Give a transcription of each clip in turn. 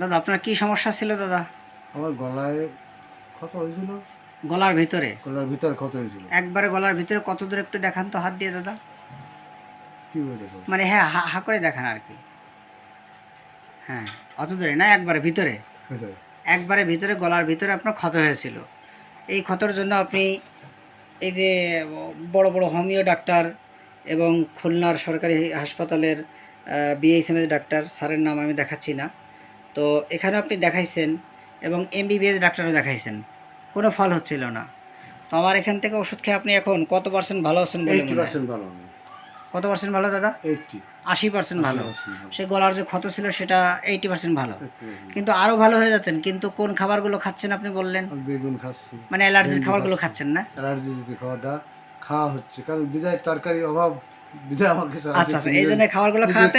দাদা আপনার কি সমস্যা ছিল দাদা? আমার গলায় ক্ষত হয়েছিল। গলার ভিতরে? গলার ভিতরে ক্ষত হয়েছিল। একবারে গলার ভিতরে কত দূর একটু দেখান তো হাত দিয়ে দাদা। কি বলে দেখো মানে হ্যাঁ হা হা করে দেখান আর কি। হ্যাঁ অত দূরে না একবারে ভিতরে? ভিতরে। একবারে ভিতরে গলার ভিতরে আপনার ক্ষত হয়েছিল। এই ক্ষতর জন্য আপনি এই যে বড় বড় হোমিও ডাক্তার এবং খুলনার সরকারি হাসপাতালের বিএইচএমএস ডাক্তার স্যারের নাম আমি দেখাচ্ছি না। তো এখানেও আপনি দেখাইছেন এবং এম এমবিবিএস ডাক্তারও দেখাইছেন। কোনো ফল হচ্ছিল না। তো আমার এখান থেকে ওষুধ খেয়ে আপনি এখন কত পার্সেন্ট ভালো আছেন বলে মনে হয়? পার্সেন্ট ভালো কত পার্সেন্ট ভালো দাদা? এইটটি আশি পার্সেন্ট ভালো। সে গলার যে ক্ষত ছিল সেটা এইটি পার্সেন্ট ভালো। কিন্তু আরও ভালো হয়ে যাচ্ছেন। কিন্তু কোন খাবারগুলো খাচ্ছেন আপনি বললেন? বেগুন খাচ্ছি। মানে অ্যালার্জির খাবারগুলো খাচ্ছেন না? অ্যালার্জি যদি খাওয়াটা খাওয়া হচ্ছে। কারণ বিদায় তরকারি অভাব আচ্ছা আচ্ছা এই জন্য খাবারগুলো খাওয়াতে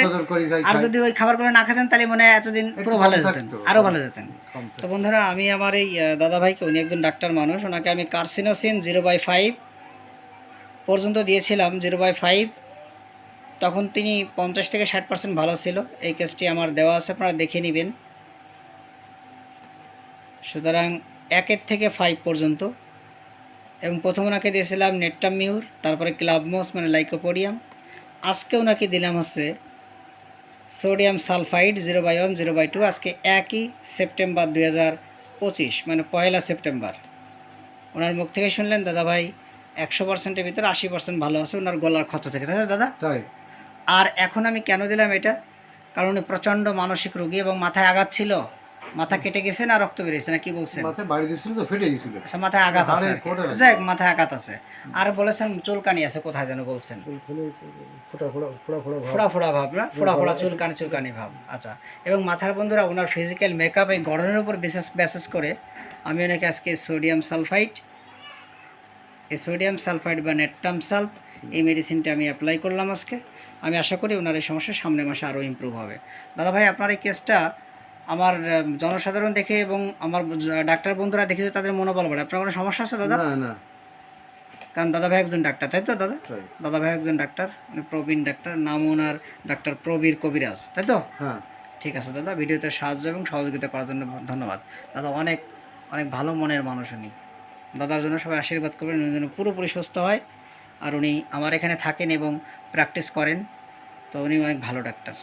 আর যদি ওই খাবারগুলো না খাচ্ছেন তাহলে মনে হয় এতদিন পুরো ভালো যেতেন আরও ভালো যেতেন। তো। বন্ধুরা আমি আমার এই দাদা ভাইকে উনি একজন ডাক্তার মানুষ ওনাকে আমি কার্সিনোসিন জিরো বাই ফাইভ পর্যন্ত দিয়েছিলাম জিরো বাই ফাইভ। তখন তিনি পঞ্চাশ থেকে ষাট পার্সেন্ট ভালো ছিল। এই কেসটি আমার দেওয়া আছে আপনারা দেখে নেবেন। সুতরাং একের থেকে ফাইভ পর্যন্ত। এবং প্রথম ওনাকে দিয়েছিলাম নেট্টামিউর তারপরে ক্লাবমোস মানে লাইকোপোডিয়াম। আজকে ওনাকে দিলাম হচ্ছে sodium sulphide zero by one zero by two আজকে একই সেপ্টেম্বর দুই হাজার পঁচিশ মানে পয়লা সেপ্টেম্বর। ওনার মুখ থেকে শুনলেন দাদা ভাই একশো পার্সেন্টের ভিতরে আশি পার্সেন্ট ভালো আছে ওনার গলার ক্ষত থেকে। তাই দাদা? তাই। আর এখন আমি কেন দিলাম এটা? কারণ উনি প্রচণ্ড মানসিক রোগী এবং মাথায় আঘাত ছিল। মাথা কেটে গেছে না রক্ত বেরিয়েছে না কি বলছেন? মাথায় বাড়ি দিয়েছিল তো ফেটে গেছিল। আচ্ছা মাথায় আঘাত আছে। যাই হোক, মাথায় আঘাত আছে। আর বলেছেন চুলকানি আছে কোথায় যেন বলছেন? ওইখানে ফোটা ফোটা ফোড়া ফোড়া ভাব। না? ফোড়া ফোড়া চুলকানি চুলকানি ভাব। আচ্ছা এবং মাথার বন্ধুরা ওনার ফিজিক্যাল মেকআপ এই গড়নের উপর বিশেষ ব্যাসেস করে আমি ওনাকে আজকে সোডিয়াম সালফাইড এই সোডিয়াম সালফাইড বা নেটটাম সালফ এই মেডিসিনটা আমি অ্যাপ্লাই করলাম আজকে। আমি আশা করি ওনার এই সমস্যা সামনের মাসে আরও ইমপ্রুভ হবে। দাদা ভাই আপনার এই কেসটা আমার জনসাধারণ দেখে এবং আমার ডাক্তার বন্ধুরা দেখে তাদের মনোবল বাড়ে। আপনার কোনো সমস্যা আছে দাদা? না না। কারণ দাদা ভাই একজন ডাক্তার তাই তো দাদা? দাদা ভাই একজন ডাক্তার উনি প্রবীণ ডাক্তার নাম ওনার ডাক্তার প্রবীর কবিরাজ তাই তো? হ্যাঁ। ঠিক আছে দাদা। ভিডিওতে সাহায্য এবং সহযোগিতা করার জন্য ধন্যবাদ। দাদা অনেক অনেক ভালো মনের মানুষ উনি। দাদার জন্য সবাই আশীর্বাদ করবেন উনি যেন পুরোপুরি সুস্থ হয়। আর উনি আমার এখানে থাকেন এবং প্র্যাকটিস করেন। তো উনি অনেক ভালো ডাক্তার।